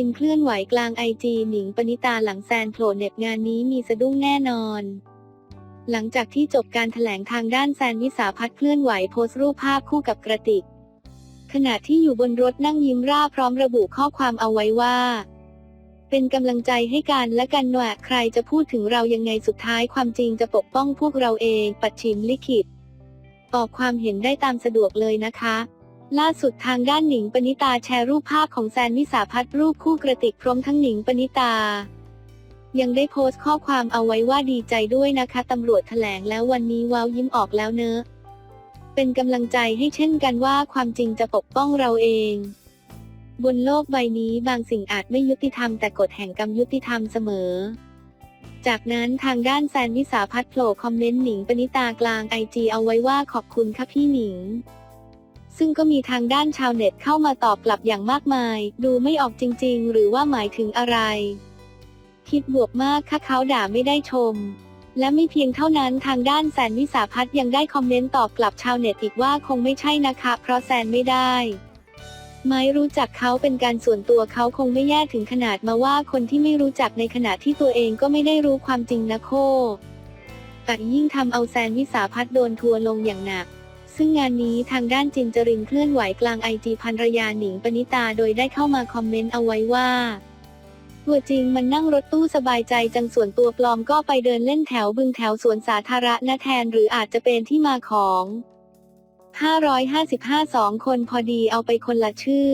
จินเคลื่อนไหวกลางไอจีหนิงปณิตาหลังแซนโผล่เน็บงานนี้มีสะดุ้งแน่นอน หลังจากที่จบการถแถลงทางด้านแซนวิสาพัฒน์เคลื่อนไหวโพสต์รูปภาพคู่กับกระติก ขณะที่อยู่บนรถนั่งยิ้มร่าพร้อมระบุข้อความเอาไว้ว่า เป็นกำลังใจให้กันและกันหน่ะใครจะพูดถึงเรายังไงสุดท้ายความจริงจะปกป้องพวกเราเอง ปัดชิมลิขิตออกความเห็นได้ตามสะดวกเลยนะคะ ล่าสุดทางด้านหนิงปณิตาแชร์รูปภาพของแซนวิสาพัฒรูปคู่กระติกพร้อมทั้งหนิงปณิตา ยังได้โพสต์ข้อความเอาไว้ว่าดีใจด้วยนะคะตำรวจแถลงแล้ววันนี้ว้าวยิ้มออกแล้วเนอะ เป็นกำลังใจให้เช่นกันว่าความจริงจะปกป้องเราเอง บนโลกใบนี้บางสิ่งอาจไม่ยุติธรรมแต่กฎแห่งกรรมยุติธรรมเสมอ จากนั้นทางด้านแซนวิสาพัฒโผล่คอมเมนต์หนิงปณิตากลางไอจีเอาไว้ว่าขอบคุณค่ะพี่หนิง ซึ่งก็มีทางด้านชาวเน็ตเข้ามาตอบกลับอย่างมากมาย ดูไม่ออกจริง ๆ หรือว่าหมายถึงอะไร คิดบวกมากค่ะเขาด่าไม่ได้ชม และไม่เพียงเท่านั้นทางด้านแซนวิสาพัฒยังได้คอมเมนต์ตอบกลับชาวเน็ตอีกว่าคงไม่ใช่นะคะ เพราะแซนไม่ได้ไม่รู้จักเขาเป็นการส่วนตัวเขาคงไม่แย่ถึงขนาดมาว่าคนที่ไม่รู้จักในขณะที่ตัวเองก็ไม่ได้รู้ความจริงนะโคแต่ยิ่งทำเอาแซนวิสาพัฒน์โดนทัวลงอย่างหนัก ซึ่งงานนี้ทางด้านจินจรินเคลื่อนไหวกลางไอจีพันรยาหนิงปณิตาโดยได้เข้ามาคอมเมนต์เอาไว้ว่าตัวจริงมันนั่งรถตู้สบายใจจังส่วนตัวปลอมก็ไปเดินเล่นแถวบึงแถวสวนสาธารณะแทนหรืออาจจะเป็นที่มาของ 5552 คนพอดีเอาไปคนละชื่อ